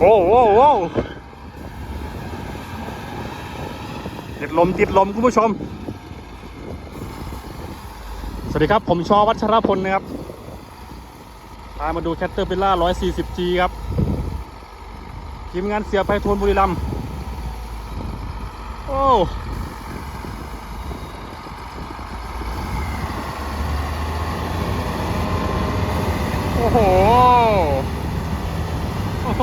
โอ้โหโอ้ติดลมติดลมคุณผู้ชม สวัสดีครับ ผมชอวัชรพลนะครับพามาดูแคตเตอร์พิลล่า 140G ครับ ทีมงานเสียไปทวนบุรีรัมย์โอ้ โอ้โห โอ้โห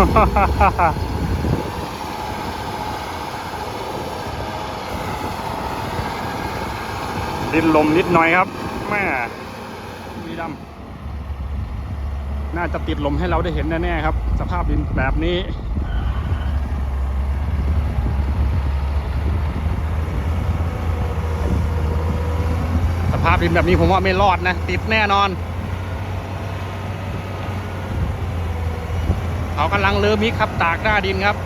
ดินลมนิดหน่อยครับแม่มีดำน่าจะติดลมให้เราได้เห็นแน่ๆครับ สภาพดินแบบนี้สภาพดินแบบนี้ผมว่าไม่รอดนะ ติดแน่นอน เขากำลังเริ่มมิกครับตากหน้าดินครับ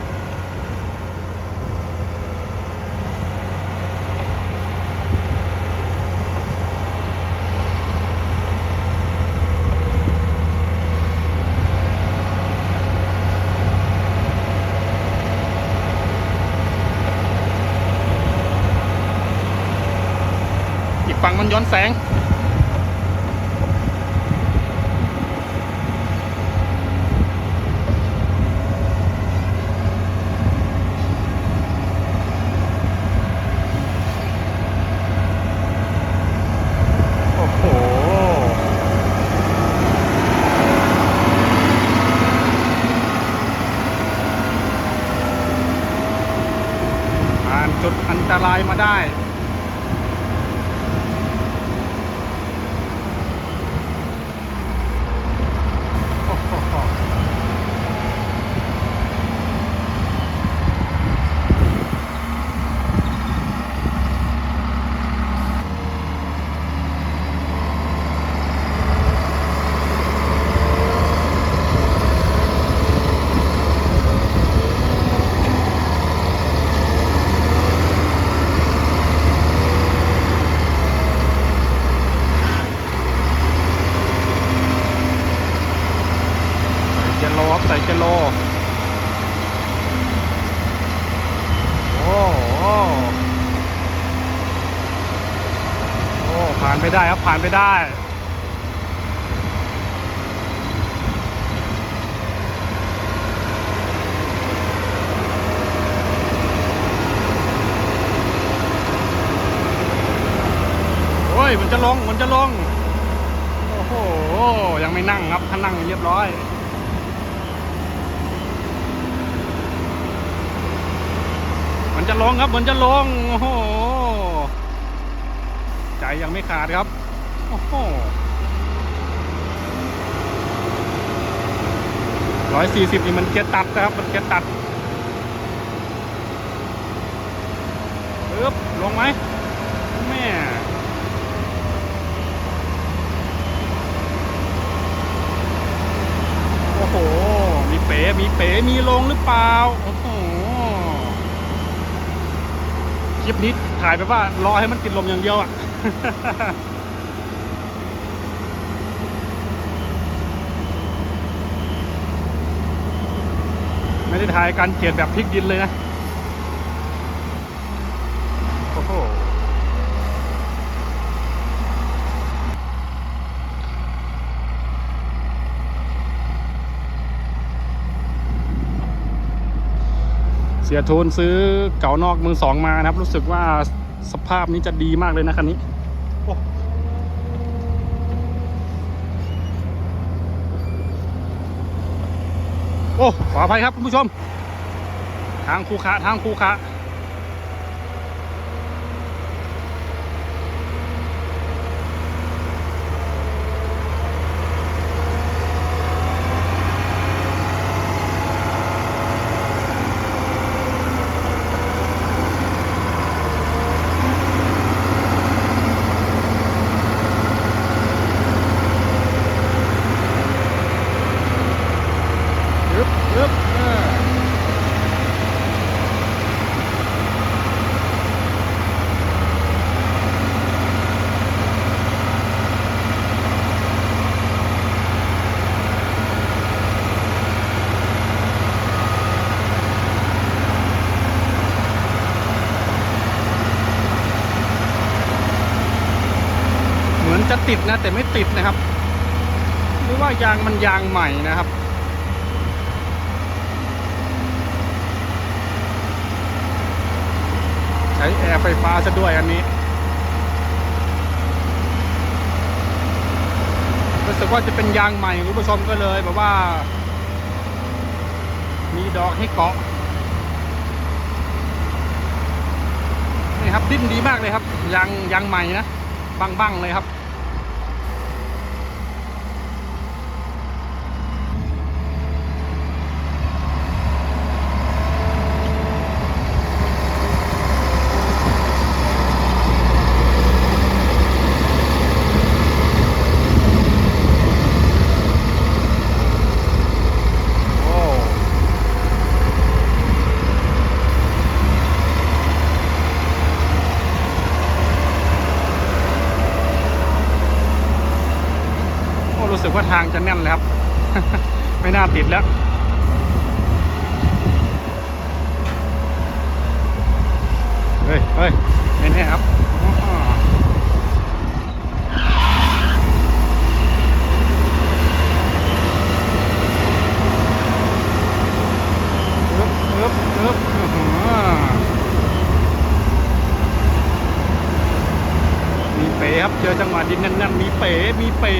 อีกฝั่งมันย้อนแสง โอ้โห ผ่าน จุดอันตรายมาได้ โอ้โหใส่เจโลครับ ใส่เจโล โอ้โหโอ้ผ่านไปได้ครับ ผ่านไปได้โอ้ยมันจะลง มันจะลง โอ้โห ยังไม่นั่งครับ ถ้านั่งเรียบร้อย มันจะลงครับมันจะลงโอ้โหใจยังไม่ขาดครับโอ้โหร้อยสี่สิบนี่มันเกียร์ตัดนะครับ มันเกียร์ตัดปึ๊บลงไหมแม่โอ้โห มีเป๋ มีเป๋ มีลงหรือเปล่า โอ้โห คลิปนี้ถ่ายไปว่ารอให้มันติดลมอย่างเดียวอะไม่ได้ถ่ายการเกลียดแบบพลิกดินเลยนะ โอ้โห เสียทุนซื้อเก่านอกมือสองมานะครับ รู้สึกว่าสภาพนี้จะดีมากเลยนะคันนี้โอ้โอขออภัยครับคุณผู้ชม ทางคูคะทางคูคะ จะติดนะ แต่ไม่ติดนะครับหรือว่ายางมันยางใหม่นะครับ ใช้แอร์ไฟฟ้าซะด้วยอันนี้รู้สึกว่าจะเป็นยางใหม่คุณผู้ชมก็เลยแบบว่า มีดอกให้เกาะนี่ครับดิ้นดีมากเลยครับยางยางใหม่นะบังๆเลยครับ รู้สึกว่าทางจะแน่นเลยครับ ไม่น่าติดแล้วเฮ้ยเฮ้ยไม่แน่ครับอ๋ออึ๊บอึ๊บอึ๊บอื้อหือมีเป๋ครับ เจอจังหวะดินแน่นๆมีเป๋ มีเป๋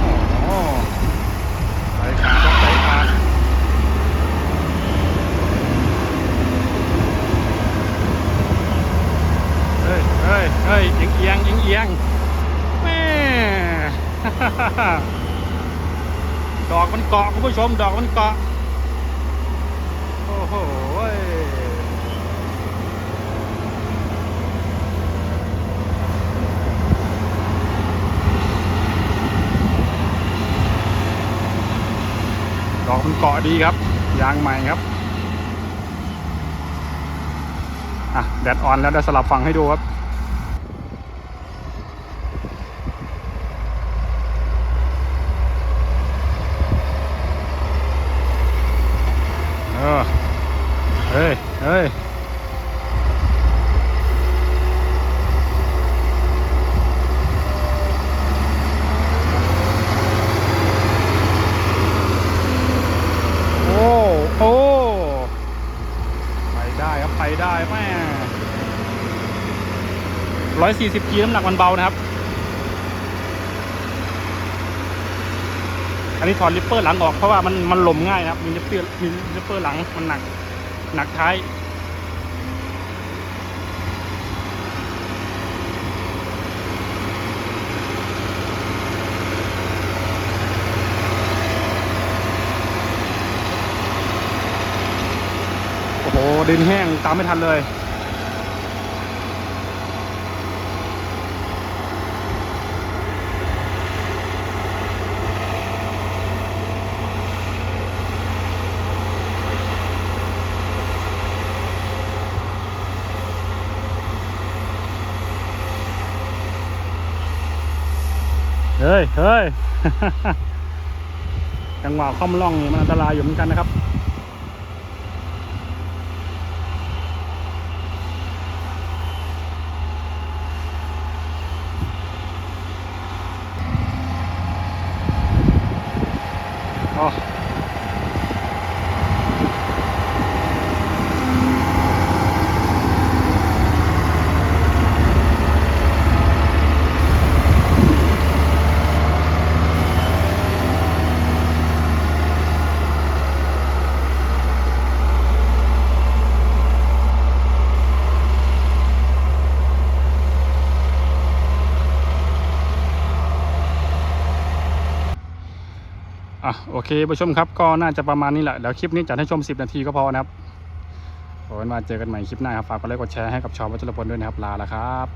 โอ้โหใส่ขาดครับใส่ขาดเฮ้ยเฮ้ยเฮ้ยเอียงเอียงเอียงเอียงแม่ ดอกมัน เกาะคุณผู้ชมดอกมันเกาะโอ้โหดอกมันเกาะดีครับ ยางใหม่ครับอะแดดออนแล้วเดี๋ยวสลับฝั่งให้ดูครับ ออเฮ้ยเฮ้ยโอ้โอ้ไปได้ครับไปได้แม่ร้อยสี่สิบกีน้ำหนักมันเบานะครับ อันนี้ถอดลิปเปอร์หลังออกเพราะว่ามันมันหล่มง่ายนะครับ มีลิปเปอร์มีลิปเปอร์หลังมันหนัก หนักท้ายโอ้โหดินแห้งตามไม่ทันเลย ฮ้ยเฮ้ยจังหวะค่อมล่องนี่มันอันตรายอยู่เหมือนกันนะครับ อะโอเคผู้ชมครับก็น่าจะประมาณนี้แหละเดี๋ยวคลิปนี้จัดให้ชม 10 นาทีก็พอนะครับวันมาเจอกันใหม่คลิปหน้าครับฝากกดไลค์กดแชร์ให้กับชาววัชรพลด้วยนะครับลาแล้วครับ